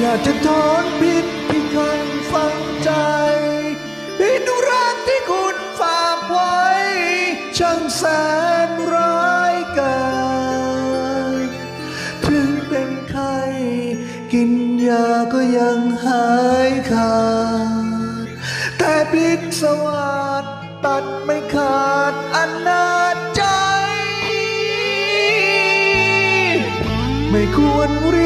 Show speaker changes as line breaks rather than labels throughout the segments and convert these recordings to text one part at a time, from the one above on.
อยากจะถอนพิษที่คันฝังใจพิษรักที่คุณฝากไว้ ช่างแสนร้ายกาจถึงเป็นไข้กินยาก็ยังหายขาด แต่พิษสวัสดตัดไม่ขาดอนาจใจ ไม่ควรริ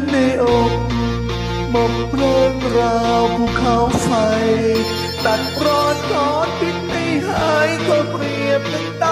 นในอกหมกเพลิงราวภูเขาไฟ ตัดร้อนถอนพิษไม่หายก็เปรียบหนึ่งตา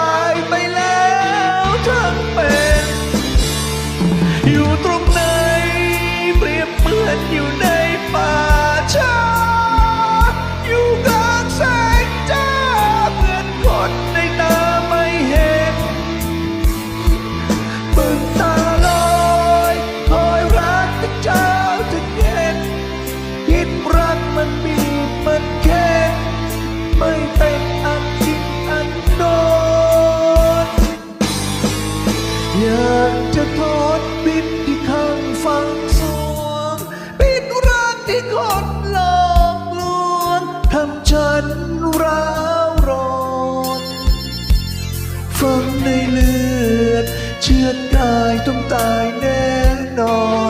จะทอดปิดที่ข้างฟังสวงปิดรักที่คนหลอกลวงทำฉันร้าวร้อนฟังในเลือด เชือดกายต้องตายแน่นอน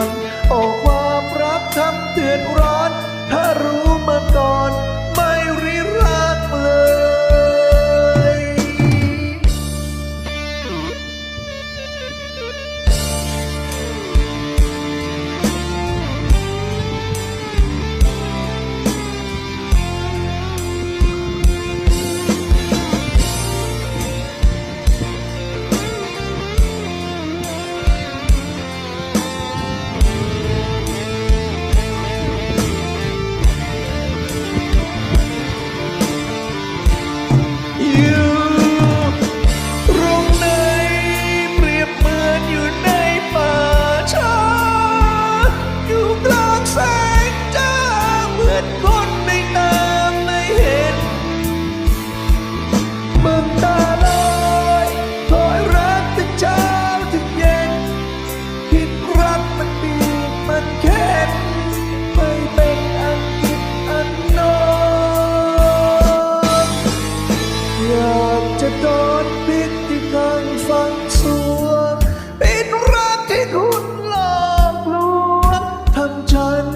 จะโดนพิดที่ข้างฟังสวงเป็นรักที่คุณหลอกลวงทำฉัน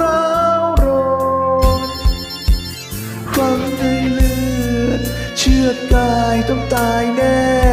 ร้าวรนฟังในเลือดเชือดกายต้องตายแน่